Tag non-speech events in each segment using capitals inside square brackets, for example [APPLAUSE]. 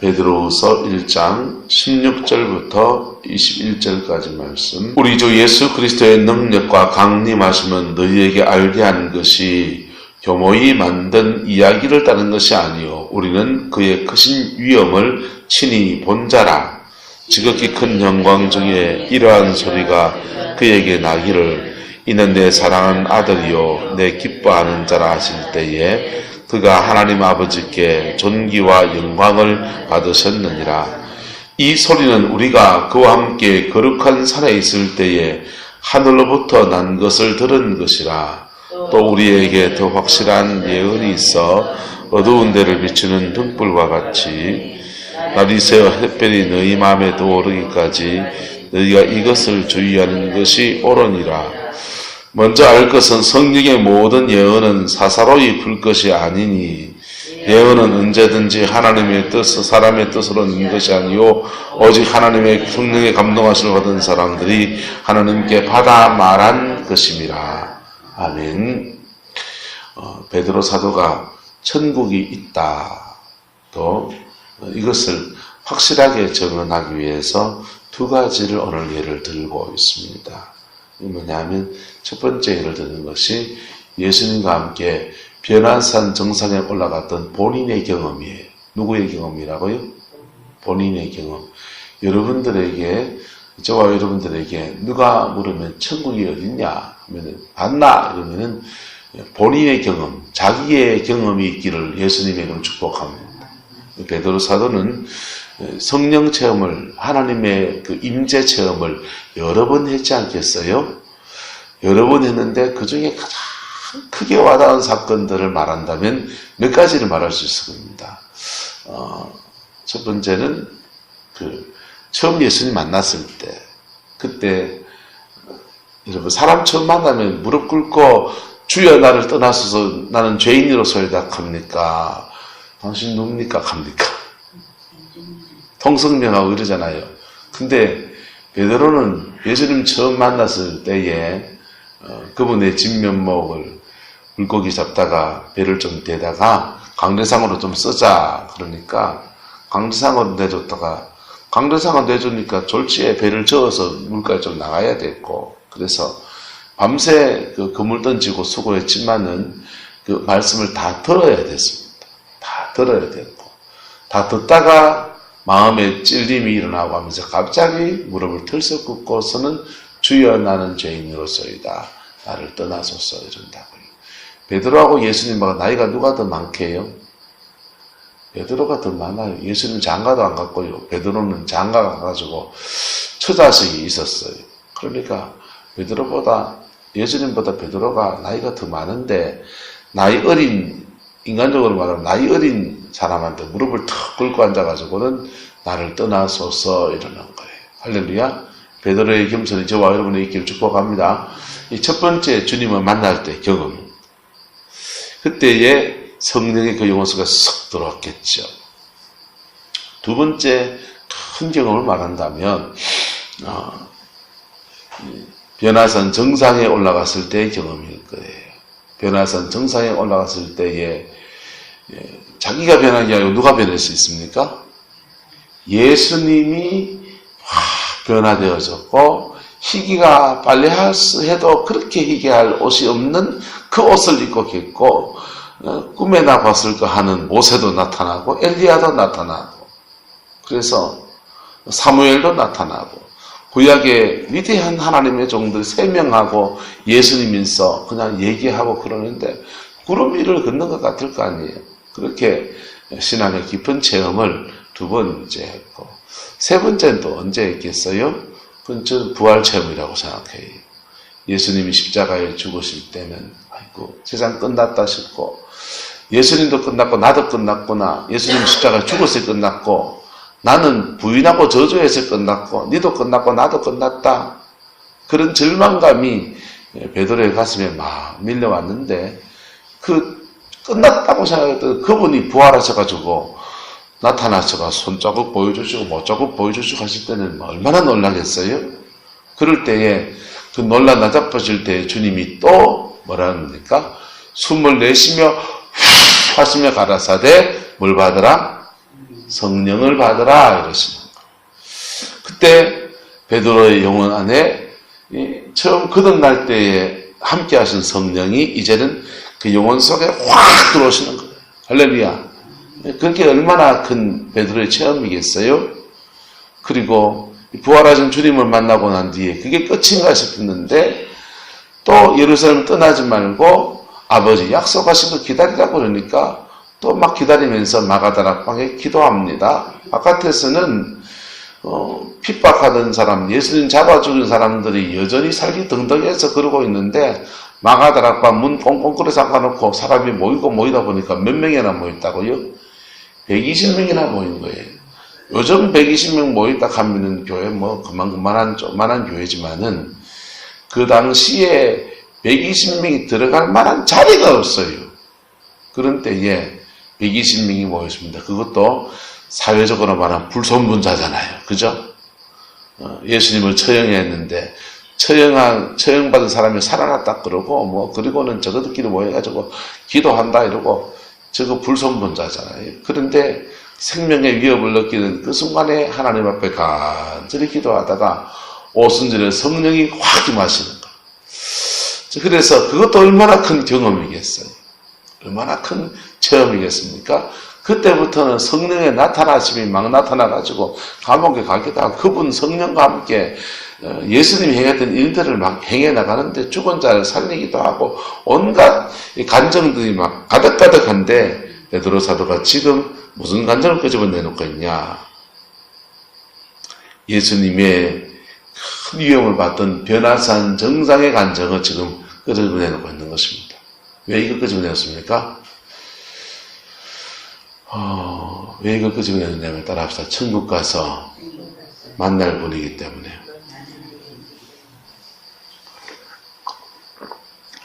베드로후서 1장 16절부터 21절까지 말씀. 우리 주 예수 그리스도의 능력과 강림하심은 너희에게 알게 하는 것이 교모이 만든 이야기를 따는 것이 아니요 우리는 그의 크신 위엄을 친히 본 자라. 지극히 큰 영광 중에 이러한 소리가 그에게 나기를 이는 내 사랑하는 아들이요 내 기뻐하는 자라 하실 때에 그가 하나님 아버지께 존귀와 영광을 받으셨느니라. 이 소리는 우리가 그와 함께 거룩한 산에 있을 때에 하늘로부터 난 것을 들은 것이라. 또 우리에게 더 확실한 예언이 있어 어두운 데를 비추는 등불과 같이 날이 새어 햇별이 너희 마음에 도오르기까지 너희가 이것을 주의하는 것이 옳으니라. 먼저 알 것은 성령의 모든 예언은 사사로이 풀 것이 아니니 예언은 언제든지 하나님의 뜻, 사람의 뜻으로 는 것이 아니요 오직 하나님의 성령의 감동하심을 받은 사람들이 하나님께 받아 말한 것임이라. 아멘. 어, 베드로 사도가 천국이 있다. 또 이것을 확실하게 증언하기 위해서 두 가지를 오늘 예를 들고 있습니다. 이 뭐냐면 첫 번째 예를 드는 것이 예수님과 함께 변화산 정상에 올라갔던 본인의 경험이에요. 누구의 경험이라고요? 본인의 경험. 여러분들에게 저와 여러분들에게 누가 물으면 천국이 어딨냐 하면은 봤나 이러면은 본인의 경험, 자기의 경험이 있기를 예수님의 이름 축복합니다. 베드로 사도는 성령 체험을 하나님의 그 임재 체험을 여러 번 했지 않겠어요? 여러 번 했는데 그 중에 가장 크게 와닿은 사건들을 말한다면 몇 가지를 말할 수 있을 겁니다. 어, 첫 번째는 그 처음 예수님 만났을 때 그때 여러분 사람 처음 만나면 무릎 꿇고 주여 나를 떠나서서 나는 죄인으로 서이다 합니까? 당신 누굽니까? 합니까? 통성명하고 이러잖아요. 근데 베드로는 예수님 처음 만났을 때에 어, 그분의 진면목을 물고기 잡다가 배를 좀 대다가 강대상으로 좀 쓰자 그러니까 강대상으로 내줬다가 강대상으로 내주니까 졸지에 배를 저어서 물가에 좀 나가야 됐고 그래서 밤새 그 그물 던지고 수고했지만은 그 말씀을 다 들어야 됐습니다. 다 들어야 됐고 다 듣다가 마음에 찔림이 일어나고 하면서 갑자기 무릎을 털썩 꿇고서는 주여 나는 죄인으로서이다. 나를 떠나소서 이런다고요. 베드로하고 예수님하고 나이가 누가 더 많게요? 베드로가 더 많아요. 예수님 장가도 안 갔고요. 베드로는 장가 가가지고 처자식이 있었어요. 그러니까 베드로보다 예수님보다 베드로가 나이가 더 많은데 나이 어린 인간적으로 말하면 나이 어린 사람한테 무릎을 턱 꿇고 앉아가지고는 나를 떠나소서 이러는 거예요. 할렐루야. 베드로의 겸손이 저와 여러분의 있기를 축복합니다. 이 첫 번째 주님을 만날 때 경험. 그때에 성령의 그 용어수가 쏙 들어왔겠죠. 두 번째 큰 경험을 말한다면 어, 변화산 정상에 올라갔을 때의 경험일 거예요. 변화산 정상에 올라갔을 예, 자기가 변한 게 아니고 누가 변할 수 있습니까? 예수님이 확 변화되어졌고 희귀가 빨리 해도 그렇게 희귀할 옷이 없는 그 옷을 입고 겠고 어, 꿈에나 봤을까 하는 모세도 나타나고 엘리야도 나타나고 그래서 사무엘도 나타나고 구약의 위대한 하나님의 종들 세 명하고 예수님 인서 그냥 얘기하고 그러는데 구름 위를 걷는 것 같을 거 아니에요. 그렇게 신앙의 깊은 체험을 두번 이제 했고 세 번째는 또 언제 했겠어요? 그건 부활 체험이라고 생각해요. 예수님이 십자가에 죽으실 때는 아이고 세상 끝났다 싶고 예수님도 끝났고 나도 끝났구나. 예수님 십자가에 죽었을 끝났고 나는 부인하고 저주해서 끝났고 니도 끝났고 나도 끝났다. 그런 절망감이 베드로의 가슴에 막 밀려왔는데 그 끝났다고 생각했던 그분이 부활하셔가지고 나타나셔가 손자국 보여주시고 못자국 보여주시고 하실 때는 얼마나 놀라겠어요? 그럴 때에 그 놀라 나잡으실 때 주님이 또 뭐라는 겁니까? 숨을 내쉬며 후 하시며 가라사대 뭘 받으라? 성령을 받으라 이러시는 거예요. 그때 베드로의 영혼 안에 이 처음 거듭날 때에 함께 하신 성령이 이제는 그 영혼 속에 확 들어오시는 거예요. 할렐루야. 그렇게 얼마나 큰 베드로의 체험이겠어요? 그리고 부활하신 주님을 만나고 난 뒤에 그게 끝인가 싶었는데 또 예루살렘 떠나지 말고 아버지 약속하신 거 기다리라고 그러니까 또 막 기다리면서 마가다락방에 기도합니다. 바깥에서는 어, 핍박하던 사람, 예수님 잡아 죽인 사람들이 여전히 살기 등등해서 그러고 있는데 마가다락방 문 꽁꽁 끌어 잠가놓고 사람이 모이고 모이다 보니까 몇 명이나 모였다고요? 120명이나 모인 거예요. 요즘 120명 모였다 하면은 교회 뭐 그만 그만한 조만한 교회지만은 그 당시에 120명이 들어갈 만한 자리가 없어요. 그런 때에 120명이 모였습니다. 그것도 사회적으로 말하면 불손분자잖아요. 그죠? 어, 예수님을 처형했는데 처형한 처형받은 사람이 살아났다 그러고 뭐 그리고는 저것들끼리 모여가지고 기도한다 이러고 저거 불손분자잖아요. 그런데 생명의 위협을 느끼는 그 순간에 하나님 앞에 간절히 기도하다가 오순절에 성령이 확 임하시는 거예요. 그래서 그것도 얼마나 큰 경험이겠어요. 얼마나 큰 체험이겠습니까? 그때부터는 성령의 나타나심이 막 나타나가지고 감옥에 하고 그분 성령과 함께 어, 예수님이 행했던 일들을 막 행해 나가는데 죽은 자를 살리기도 하고 온갖 이 감정들이 막 가득가득한데 베드로 사도가 지금 무슨 감정을 끄집어 내놓고 있냐? 예수님의 큰 위험을 받던 변화산 정상의 감정을 지금 끄집어 내놓고 있는 것입니다. 왜 이걸 끄집어 내었습니까? 어, 왜 이걸 끄집어 내느냐면 따라 합시다. 천국 가서 만날 분이기 때문에.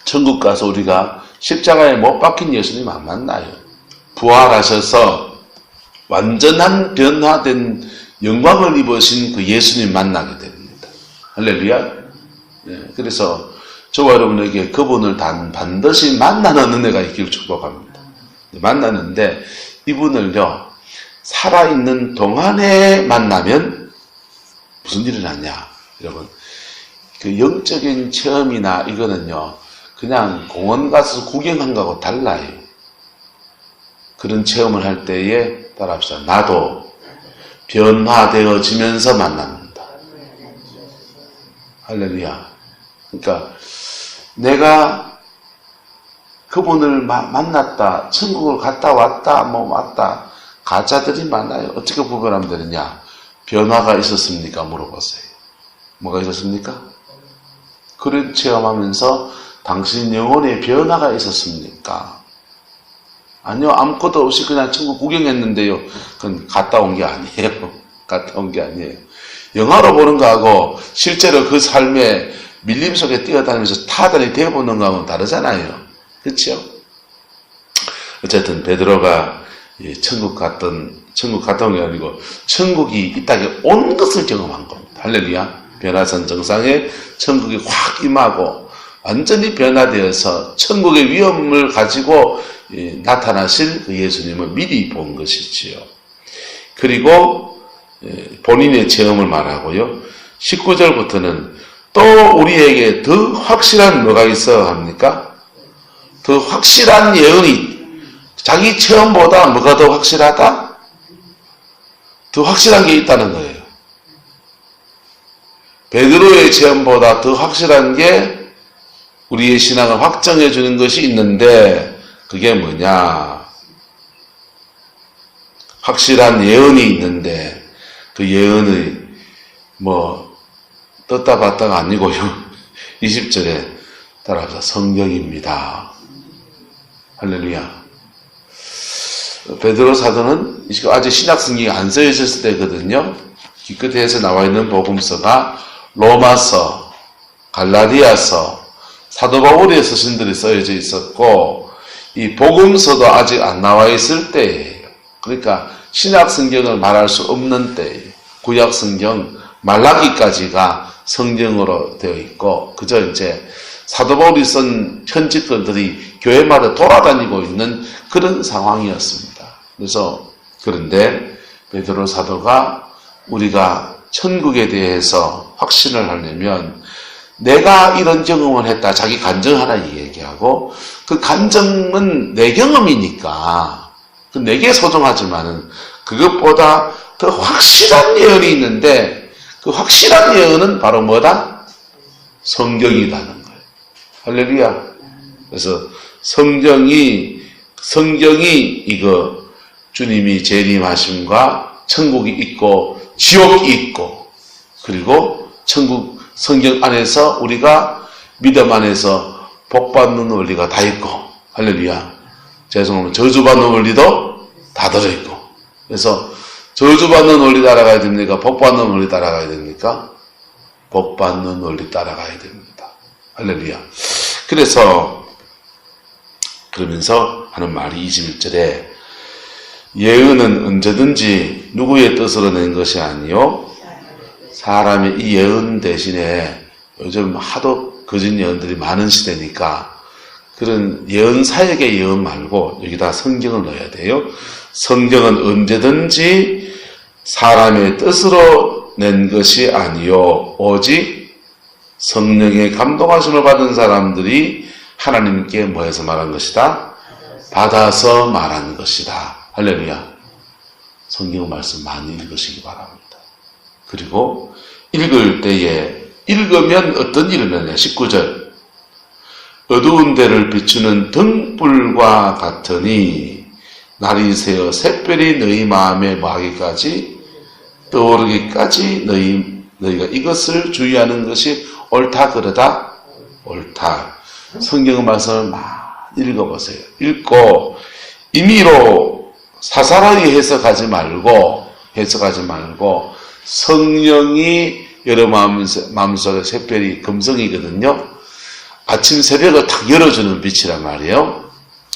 천국 가서 우리가 십자가에 못 박힌 예수님 안 만나요. 부활하셔서 완전한 변화된 영광을 입으신 그 예수님 만나게 됩니다. 할렐루야. 네, 그래서 저와 여러분에게 그분을 단 반드시 만나는 은혜가 있기를 축복합니다. 네, 만나는데 이분을요 살아있는 동안에 만나면 무슨 일이 났냐 여러분 그 영적인 체험이나 이거는요 그냥 공원 가서 구경한 거하고 달라요. 그런 체험을 할 때에 따라합시다. 나도 변화되어지면서 만납니다. 할렐루야. 그러니까 내가 그분을 마, 만났다, 천국을 갔다 왔다, 뭐 왔다, 가짜들이 많아요. 어떻게 구별하면 되느냐? 변화가 있었습니까? 물어보세요. 뭐가 있었습니까? 그런 체험하면서 당신 영혼에 변화가 있었습니까? 아니요, 아무것도 없이 그냥 천국 구경했는데요. 그건 갔다 온 게 아니에요. [LAUGHS] 갔다 온 게 아니에요. 영화로 보는 거하고 실제로 그 삶에 밀림 속에 뛰어다니면서 타다니 되어보는 거하고는 다르잖아요. 그렇죠? 어쨌든 베드로가 천국 갔던 천국 갔다 온 게 아니고 천국이 이 땅에 온 것을 경험한 겁니다. 할렐루야. 변화선 정상에 천국이 확 임하고 완전히 변화되어서 천국의 위험을 가지고 나타나실 그 예수님을 미리 본 것이지요. 그리고 본인의 체험을 말하고요. 19절부터는 또 우리에게 더 확실한 뭐가 있어 합니까? 더 확실한 예언이 자기 체험보다 뭐가 더 확실하다? 더 확실한 게 있다는 거예요. 베드로의 체험보다 더 확실한 게 우리의 신앙을 확정해 주는 것이 있는데 그게 뭐냐? 확실한 예언이 있는데 그 예언의 뭐 떴다 봤다가 아니고요. 20절에 [LAUGHS] 따라서 성경입니다. 할렐루야. 베드로 사도는 아직 신약 성경이 안써 있었을 때거든요. 기껏해서 나와 있는 복음서가 로마서, 갈라디아서, 사도 바울의 서신들이 써져 있었고 이 복음서도 아직 안 나와 있을 때예요. 그러니까 신약 성경을 말할 수 없는 때예요. 구약 성경 말라기까지가 성경으로 되어 있고 그저 이제 사도 바울이 쓴 편지들이 교회마다 돌아다니고 있는 그런 상황이었습니다. 그래서 그런데 베드로 사도가 우리가 천국에 대해서 확신을 하려면 내가 이런 경험을 했다. 자기 간증 하나 얘기하고 그 간증은 내 경험이니까 그 내게 소중하지만은 그것보다 더 확실한 예언이 있는데 그 확실한 예언은 바로 뭐다? 성경이라는 거예요. 할렐루야. 그래서 성경이 성경이 이거 주님이 재림하심과 천국이 있고 지옥이 있고 그리고 천국 성경 안에서 우리가 믿음 안에서 복받는 원리가 다 있고 할렐루야. 죄송하면 저주받는 원리도 다 들어있고 그래서 저주받는 원리 따라가야 됩니까? 복받는 원리 따라가야 됩니까? 복받는 원리 따라가야 됩니다. 할렐루야. 그래서 그러면서 하는 말이 21절에 예언은 언제든지 누구의 뜻으로 낸 것이 아니요 사람의 이 예언 대신에 요즘 하도 거짓 예언들이 많은 시대니까 그런 예언 사역의 예언 말고 여기다 성경을 넣어야 돼요. 성경은 언제든지 사람의 뜻으로 낸 것이 아니요 오직 성령의 감동하심을 받은 사람들이 하나님께 뭐해서 말한 것이다? 받아서 말한 것이다. 할렐루야. 성경 말씀 많이 읽으시기 바랍니다. 그리고 읽을 때에 읽으면 어떤 일을 하냐? 19절. 어두운 데를 비추는 등불과 같으니 날이 새어 새별이 너희 마음에 뭐하기까지 떠오르기까지 너희, 너희가 이것을 주의하는 것이 옳다 그러다 옳다. 성경 말씀을 많이 읽어보세요. 읽고 임의로 사사로이 해석하지 말고 해석하지 말고 성령이 여러 마음속에 새별이 금성이거든요. 아침 새벽을 탁 열어주는 빛이란 말이에요.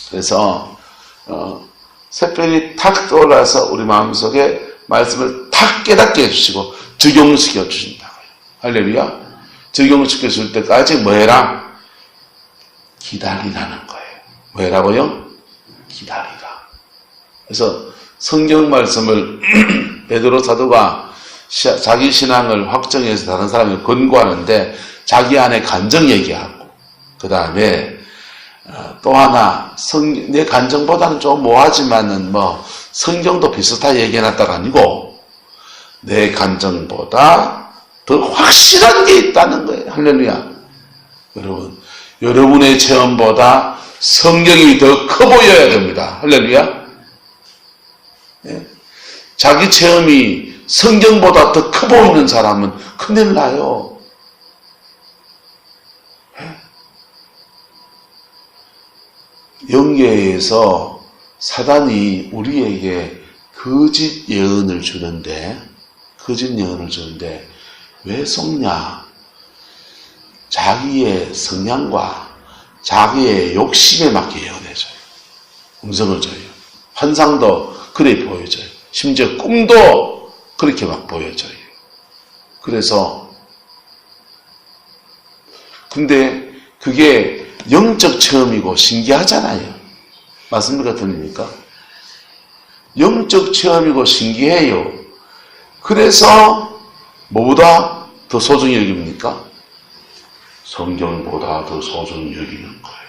그래서 어, 새별이 탁 떠올라서 우리 마음속에 말씀을 탁 깨닫게 해주시고 적용시켜 주신다고요. 할렐루야. 적용시켜 줄 때까지 뭐 해라? 기다리라는 거예요. 왜라고요? 기다리라. 그래서 성경 말씀을 [CLEARS THROAT] 베드로 사도가 자기 신앙을 확정해서 다른 사람을 권고하는데 자기 안에 간정 얘기하고 그 다음에 어, 또 하나 성, 내 간정보다는 좀 뭐하지만은 뭐 성경도 비슷하게 얘기해놨다가 아니고 내 간정보다 더 확실한 게 있다는 거예요. 할렐루야. 여러분 여러분의 체험보다 성경이 더 커 보여야 됩니다. 할렐루야. 예? 자기 체험이 성경보다 더 커 보이는 사람은 큰일 나요. 예? 영계에서 사단이 우리에게 거짓 예언을 주는데, 거짓 예언을 주는데, 왜 속냐? 자기의 성향과 자기의 욕심에 맞게 예언해줘요. 음성을 줘요. 환상도 그래 보여줘요. 심지어 꿈도 그렇게 막 보여줘요. 그래서 근데 그게 영적 체험이고 신기하잖아요. 맞습니까? 들립니까? 영적 체험이고 신기해요. 그래서 뭐보다 더 소중히 여깁니까? 성경보다 더 소중히 여기는 거예요.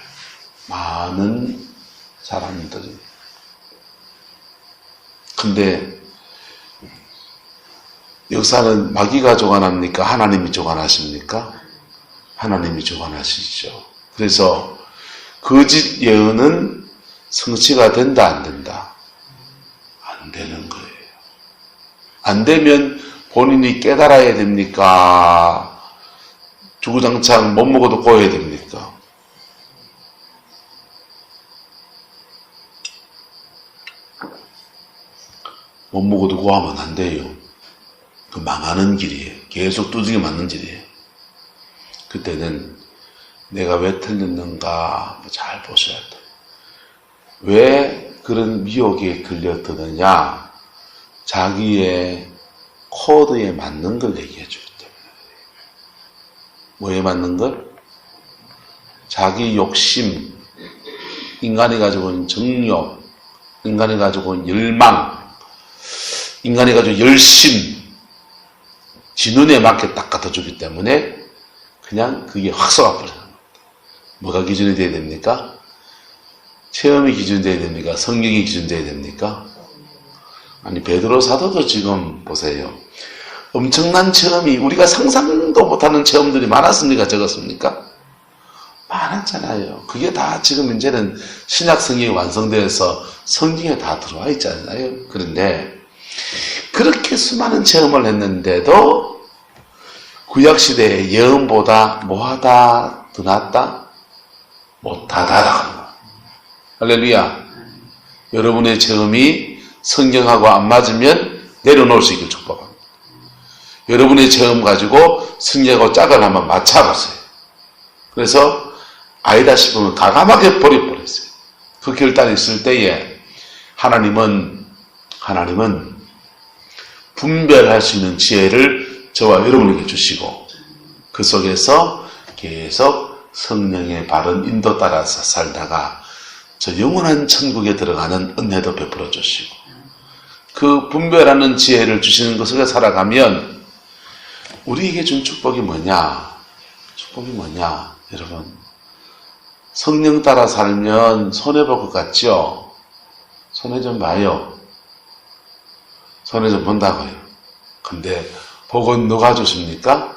많은 사람들이. 근데 역사는 마귀가 조관합니까? 하나님이 조관하십니까? 하나님이 조관하시죠. 그래서 거짓 예언은 성취가 된다 안 된다? 안 되는 거예요. 안 되면 본인이 깨달아야 됩니까? 주구장창 못 먹어도 고여야 됩니까? 못 먹어도 고하면 안 돼요. 그 망하는 길이에요. 계속 뚜지게 맞는 길이에요. 그때는 내가 왜 틀렸는가 잘 보셔야 돼. 왜 그런 미혹에 걸려드느냐? 자기의 코드에 맞는 걸 얘기해 주기 때문에. 뭐에 맞는 걸? 자기 욕심, 인간이 가지고 있는 정욕, 인간이 가지고 있는 열망, 인간이 가지고 열심, 지 눈에 맞게 딱 갖다 주기 때문에 그냥 그게 확 겁니다. 뭐가 기준이 돼야 됩니까? 체험이 기준이 돼야 됩니까? 성경이 기준이 돼야 됩니까? 아니 베드로 사도도 지금 보세요. 엄청난 체험이 우리가 상상도 못하는 체험들이 많았습니까? 적었습니까? 많았잖아요. 그게 다 지금 이제는 신약 성경이 완성되어서 성경에 다 들어와 있잖아요. 그런데 그렇게 수많은 체험을 했는데도 구약 시대의 예언보다 뭐하다 더 낫다 못하다라고 할렐루야. 여러분의 체험이 성경하고 안 맞으면 내려놓을 수 있길 축복합니다. 여러분의 체험 가지고 성경하고 짝을 한번 맞춰보세요. 그래서 아니다 싶으면 가감하게 버려버렸어요. 그 결단이 있을 때에 하나님은 하나님은 분별할 수 있는 지혜를 저와 여러분에게 주시고 그 속에서 계속 성령의 바른 인도 따라서 살다가 저 영원한 천국에 들어가는 은혜도 베풀어 주시고 그 분별하는 지혜를 주시는 것 속에 살아가면 우리에게 준 축복이 뭐냐? 축복이 뭐냐? 여러분 성령 따라 살면 손해볼 것 같죠? 손해 좀 봐요. 좀 본다고요. 근데 복은 누가 주십니까?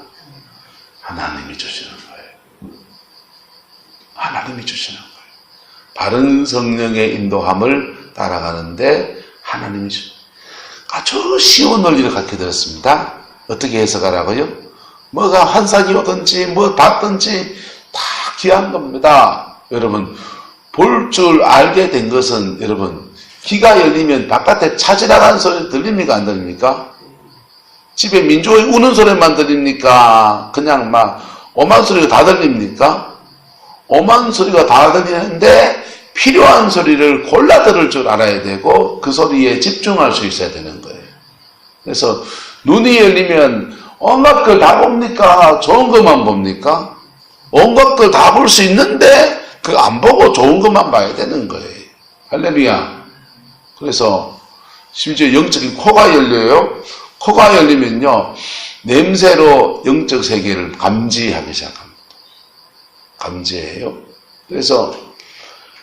하나님이 주시는 거예요. 하나님이 주시는 거예요. 바른 성령의 인도함을 따라가는데 하나님이 주 아주 쉬운 논리를 갖게 되었습니다. 어떻게 해석하라고요? 뭐가 환상이 오든지 뭐 받든지 다 귀한 겁니다. 여러분 볼 줄 알게 된 것은 여러분 귀가 열리면 바깥에 찾으라가는 소리 들립니까 안 들립니까? 집에 민족이 우는 소리만 들립니까? 그냥 막 오만 소리가 다 들립니까? 오만 소리가 다 들리는데 필요한 소리를 골라 들을 줄 알아야 되고 그 소리에 집중할 수 있어야 되는 거예요. 그래서 눈이 열리면 온갖 걸 다 봅니까? 좋은 것만 봅니까? 온갖 걸 다 볼 수 있는데 그 안 보고 좋은 것만 봐야 되는 거예요. 할렐루야. 그래서 심지어 영적인 코가 열려요. 코가 열리면요. 냄새로 영적 세계를 감지하기 시작합니다. 감지해요. 그래서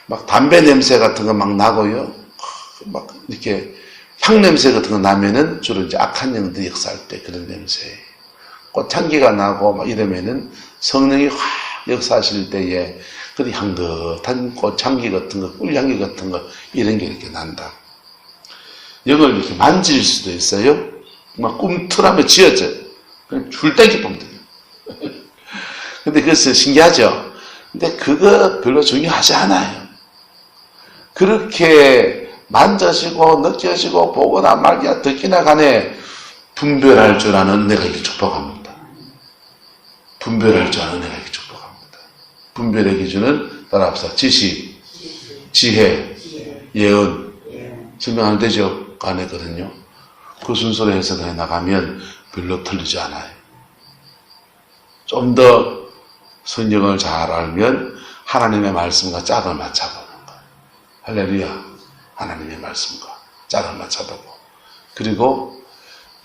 막 담배 냄새 같은 거 막 나고요. 막 이렇게 향 냄새 같은 거 나면은 주로 이제 악한 영들이 역사할 때 그런 냄새. 꽃향기가 나고 막 이러면은 성령이 확 역사하실 때에 그 향긋한 꽃향기 같은 거, 꿀향기 같은 거 이런 게 이렇게 난다. 영을 이렇게 만질 수도 있어요. 막 꿈틀하며 지어져. 그냥 줄 땡기 보면 돼요. 근데 그래서 신기하죠? 근데 그거 별로 중요하지 않아요. 그렇게 만져지고 느껴지고 보거나 말기나 듣기나 간에 분별할 줄 아는 내가 이렇게 축복합니다. 분별할 줄 아는 내가 이렇게 축복합니다. 분별의 기준은 따라 합시다. 지식, 지혜, 예언. 설명 안 되죠? 안 했거든요. 그 순서로 해석해 나가면 별로 틀리지 않아요. 좀 더 성경을 잘 알면 하나님의 말씀과 짝을 맞춰보는 거예요. 할렐루야. 하나님의 말씀과 짝을 맞춰보고. 그리고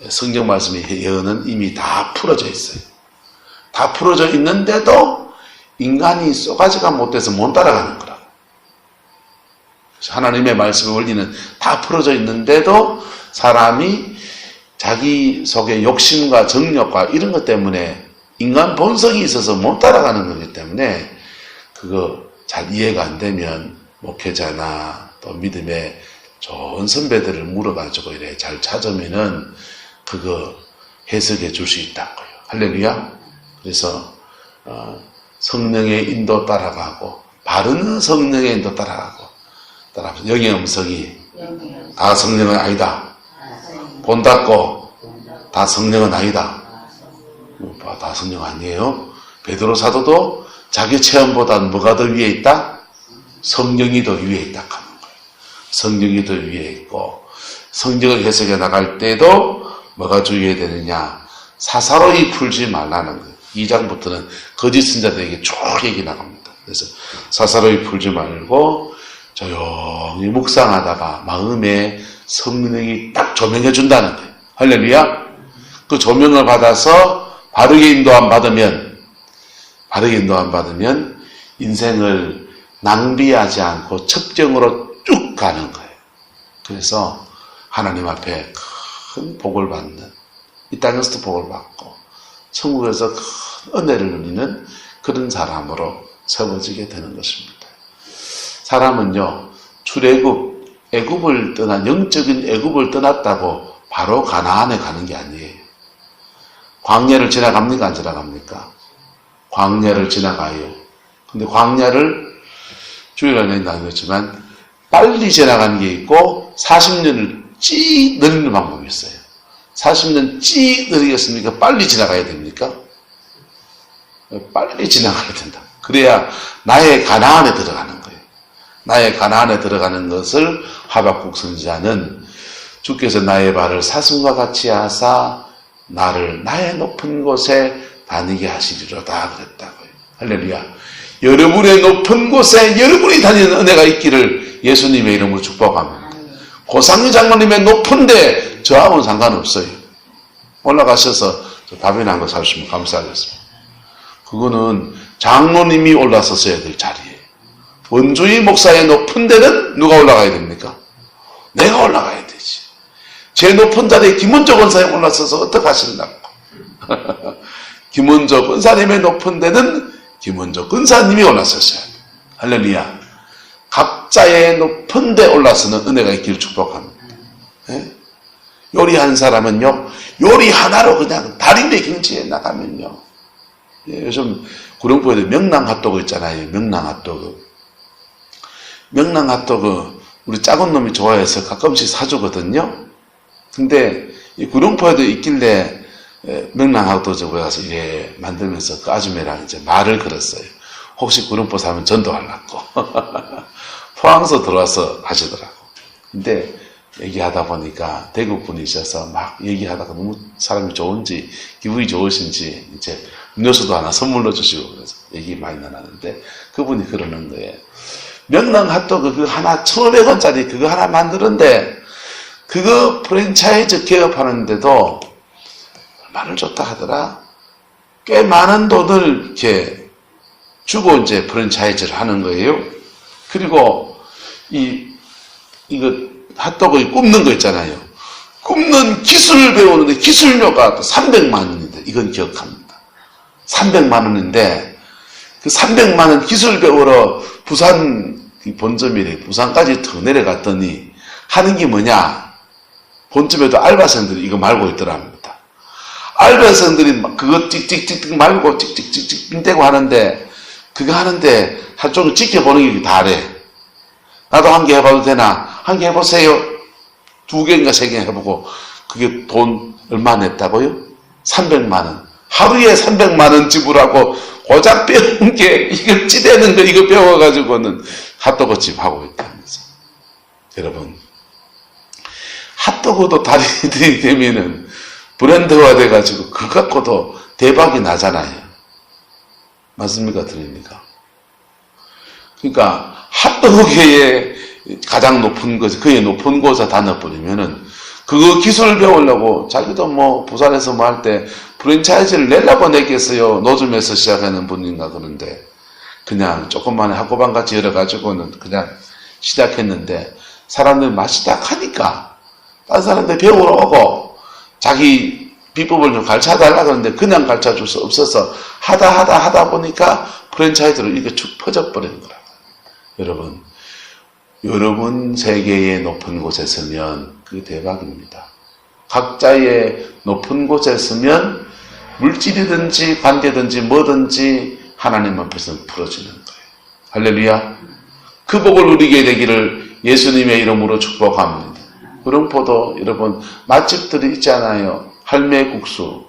성경 말씀의 예언은 이미 다 풀어져 있어요. 다 풀어져 있는데도 인간이 쏘가지가 못돼서 못 따라가는 거라고. 하나님의 말씀의 원리는 다 풀어져 있는데도 사람이 자기 속의 욕심과 정력과 이런 것 때문에 인간 본성이 있어서 못 따라가는 거기 때문에 그거 잘 이해가 안 되면 목회자나 또 믿음의 좋은 선배들을 물어가지고 이래 잘 찾으면은 그거 해석해 줄 수 있다고요. 할렐루야. 그래서 어, 성령의 인도 따라가고 바른 성령의 인도 따라가고 따라 영의 음성이 다 성령은 아니다. 본다고 다 성령은 아니다. 뭐, 다 성령 아니에요. 베드로 사도도 자기 체험보다는 뭐가 더 위에 있다? 성령이 더 위에 있다 하는 거예요. 성령이 더 위에 있고 성경을 해석해 나갈 때도 뭐가 주의해야 되느냐? 사사로이 풀지 말라는 거예요. 2장부터는 거짓 선자들에게 쭉 얘기 나갑니다. 그래서 사사로이 풀지 말고 조용히 묵상하다가 마음에 성령이 딱 조명해 준다는 거예요. 할렐루야. 그 조명을 받아서 바르게 인도함 받으면 바르게 인도함 받으면 인생을 낭비하지 않고 첩정으로 쭉 가는 거예요. 그래서 하나님 앞에 큰 복을 받는 이 땅에서도 복을 받고 천국에서 큰 은혜를 누리는 그런 사람으로 세워지게 되는 것입니다. 사람은요 출애굽 애굽을 떠난 영적인 애굽을 떠났다고 바로 가나안에 가는 게 아니에요. 광야를 지나갑니까 안 지나갑니까? 광야를 지나가요. 근데 광야를 주일날에 나누었지만 빨리 지나가는 게 있고 40년을 찌 늘리는 방법이 있어요. 40년 찌 늘리겠습니까? 빨리 지나가야 됩니까? 빨리 지나가야 된다. 그래야 나의 가나안에 들어가는. 나의 가나안에 들어가는 것을 하박국 선지자는 주께서 나의 발을 사슴과 같이 하사 나를 나의 높은 곳에 다니게 하시리로다 그랬다고요. 할렐루야. 여러분의 높은 곳에 여러분이 다니는 은혜가 있기를 예수님의 이름으로 축복합니다. 고상리 장로님의 높은데 저하고는 상관없어요. 올라가셔서 답변 한거 사주시면 감사하겠습니다. 그거는 장로님이 올라섰어야 될 자리예요. 원주의 목사의 높은 데는 누가 올라가야 됩니까? 내가 올라가야 되지. 제 높은 자리에 김원조 권사님 올라서서 하신다고. [LAUGHS] 김원조 권사님의 높은 데는 김원조 권사님이 올라섰어요. 할렐루야. 각자의 높은 데 올라서는 은혜가 있기를 축복합니다. 네? 요리한 사람은요, 요리 하나로 그냥 달인의 경지에 나가면요. 예, 요즘 구룡포에도 명랑 핫도그 있잖아요. 명랑 핫도그. 명랑 핫도그 우리 작은 놈이 좋아해서 가끔씩 사주거든요. 근데 이 구룡포에도 있길래 명랑 핫도그 가서 이래 만들면서 그 아줌매랑 이제 말을 걸었어요. 혹시 구룡포 사면 전도하려고. [LAUGHS] 포항서 들어와서 하시더라고. 근데 얘기하다 보니까 대구 분이셔서 막 얘기하다가 너무 사람이 좋은지 기분이 좋으신지 이제 음료수도 하나 선물로 주시고 그래서 얘기 많이 나눴는데 그분이 그러는 거예요. 명랑 핫도그 그 하나 1,500원짜리 그거 하나 만드는데 그거 프랜차이즈 개업하는데도 얼마를 줬다 하더라. 꽤 많은 돈을 이렇게 주고 이제 프랜차이즈를 하는 거예요. 그리고 이 이거 핫도그 굽는 거 있잖아요. 굽는 기술을 배우는데 기술료가 300만 원인데 이건 기억합니다. 300만 원인데 그 300만 원 기술 배우러 부산 본점이래. 부산까지 더 내려갔더니 하는 게 뭐냐? 본점에도 알바생들이 이거 말고 있더랍니다. 알바생들이 막 그거 찍찍찍찍 말고 찍찍찍찍 빙대고 하는데 그거 하는데 한쪽을 지켜보는 게 다래. 나도 한 개 해봐도 되나? 한 개 해보세요. 두 개인가 세 개 해보고 그게 돈 얼마 냈다고요? 300만 원. 하루에 300만 원 지불하고 고작 배운 게 이거 거 이거 배워가지고는 핫도그 집 하고 있다면서. 여러분 핫도그도 달인들이 [LAUGHS] 되면은 브랜드화 돼가지고 그거 갖고도 대박이 나잖아요. 맞습니까? 들립니까? 그러니까 핫도그계의 가장 높은 곳, 그의 높은 곳에 다녀버리면은 그거 기술 배우려고 자기도 뭐 부산에서 뭐 할 때 프랜차이즈를 내려고 내겠어요. 노점에서 시작하는 분인가 그런데 그냥 조금만에 학고방 같이 열어가지고는 그냥 시작했는데 사람들 맛있다 하니까 다른 사람들 배우러 오고 자기 비법을 좀 가르쳐 달라 그러는데 그냥 가르쳐 줄 수 없어서 하다 하다 하다 보니까 프랜차이즈로 이게 쭉 퍼져 버리는 거라. 여러분, 여러분 세계의 높은 곳에 서면 그 대박입니다. 각자의 높은 곳에 서면 물질이든지 관계든지 뭐든지 하나님 앞에서 풀어지는 거예요. 할렐루야. 그 복을 누리게 되기를 예수님의 이름으로 축복합니다. 구름포도 여러분 맛집들이 있잖아요. 할매국수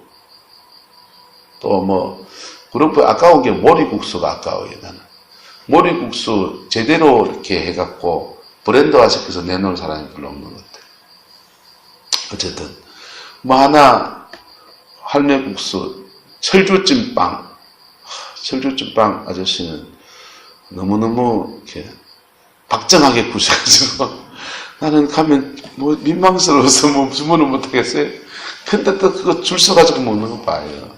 또뭐 구름포 아까운 게 모리국수가 아까워요 나는. 모리국수 제대로 이렇게 해갖고 브랜드화 시켜서 내놓은 사람이 별로 없는 것 같아요. 어쨌든 뭐 하나 할매국수 철조찜빵 철조찜빵 아저씨는 너무너무 이렇게 박정하게 구셔가지고 [LAUGHS] 나는 가면 뭐 민망스러워서 뭐 주문을 못하겠어요. 근데 또 그거 줄 서가지고 먹는 거 봐요.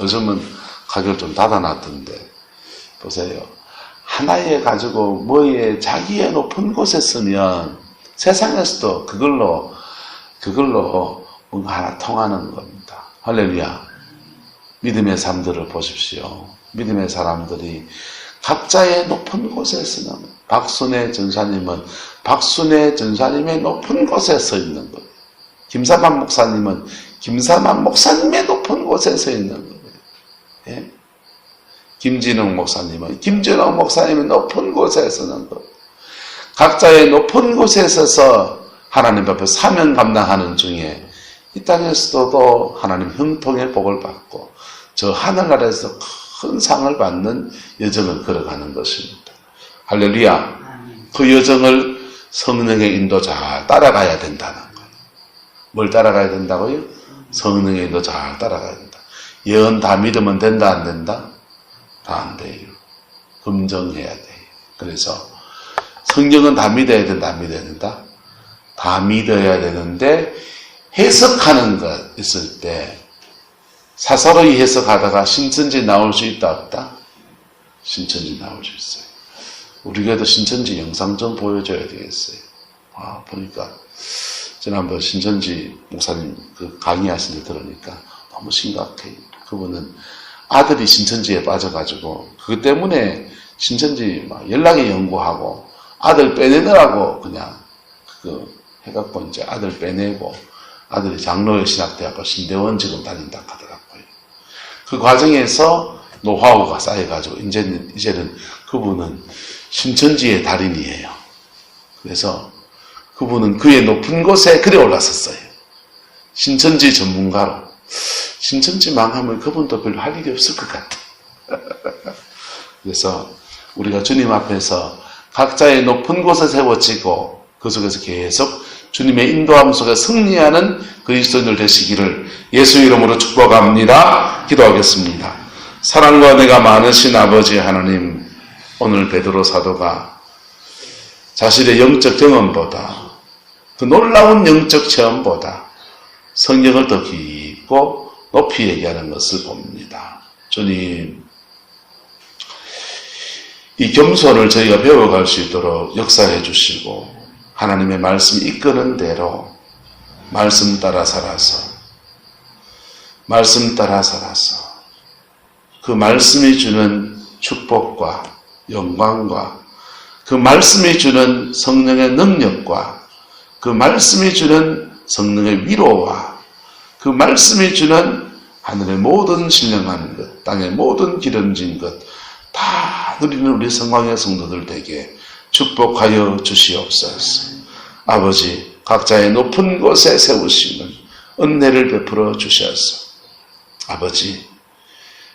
요즘은 가격을 좀 닫아놨던데 보세요. 하나에 가지고 뭐에 자기의 높은 곳에 쓰면 세상에서도 그걸로 그걸로 뭔가 하나 통하는 겁니다. 할렐루야. 믿음의 사람들을 보십시오. 믿음의 사람들이 각자의 높은 곳에 서는 박순애 전사님은 박순애 전사님의 높은 곳에 서 있는 거예요. 김사만 목사님은 김사만 목사님의 높은 곳에 서 있는 거예요. 예? 김진웅 목사님은 김진웅 목사님의 높은 곳에 서는 것. 각자의 높은 곳에 서서 하나님 앞에 사명 감당하는 중에 이 땅에서도 하나님 형통의 복을 받고 저 하늘나라에서 큰 상을 받는 여정을 걸어가는 것입니다. 할렐루야. 그 여정을 성령의 인도 잘 따라가야 된다는 거예요. 뭘 따라가야 된다고요? 성령의 인도 잘 따라가야 된다. 예언 다 믿으면 된다, 안 된다? 다 안 돼요. 검증해야 돼요. 그래서 성경은 다 믿어야 된다, 안 믿어야 된다? 다 믿어야 되는데 해석하는 것 있을 때 사사로이 해석하다가 신천지 나올 수 있다 없다? 신천지 나올 수 있어요. 우리 교회도 신천지 영상 좀 보여줘야 되겠어요. 아 보니까 지난번 신천지 목사님 그 강의하신 데 들으니까 너무 심각해요. 그분은 아들이 신천지에 빠져가지고 그것 때문에 신천지 막 연락에 연구하고 아들 빼내느라고 그냥 그 해갖고 이제 아들 빼내고 아들이 장로회 신학대학교 신대원 지금 다닌다 하더라고요. 그 과정에서 노하우가 쌓여가지고 이제는 이제는 그분은 신천지의 달인이에요. 그래서 그분은 그의 높은 곳에 그래 올랐었어요. 신천지 전문가로. 신천지 망하면 그분도 별로 할 일이 없을 것 같아. [LAUGHS] 그래서 우리가 주님 앞에서 각자의 높은 곳에 세워지고 그 속에서 계속 주님의 인도함 속에 승리하는 그리스도인들 되시기를 예수 이름으로 축복합니다. 기도하겠습니다. 사랑과 내가 많으신 아버지 하나님, 오늘 베드로 사도가 자신의 영적 경험보다 그 놀라운 영적 체험보다 성경을 더 깊고 높이 얘기하는 것을 봅니다. 주님, 이 겸손을 저희가 배워갈 수 있도록 역사해 주시고 하나님의 말씀이 이끄는 대로 말씀 따라 살아서 말씀 따라 살아서 그 말씀이 주는 축복과 영광과 그 말씀이 주는 성령의 능력과 그 말씀이 주는 성령의 위로와 그 말씀이 주는 하늘의 모든 신령한 것, 땅의 모든 기름진 것, 다 누리는 우리 성광의 성도들 되게 축복하여 주시옵소서. 아버지, 각자의 높은 곳에 세우시는 은혜를 베풀어 주셔서 아버지,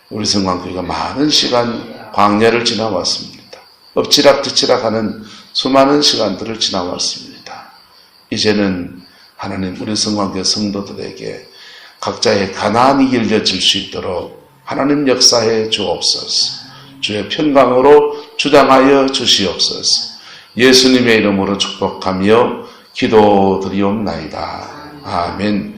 우리 성광교회가 많은 시간 광야를 지나왔습니다. 엎치락뒤치락 하는 수많은 시간들을 지나왔습니다. 이제는 하나님 우리 성광교회 성도들에게 각자의 가난이 열려질 수 있도록 하나님 역사해 주옵소서. 주의 평강으로 주장하여 주시옵소서. 예수님의 이름으로 축복하며 기도드리옵나이다. 아멘.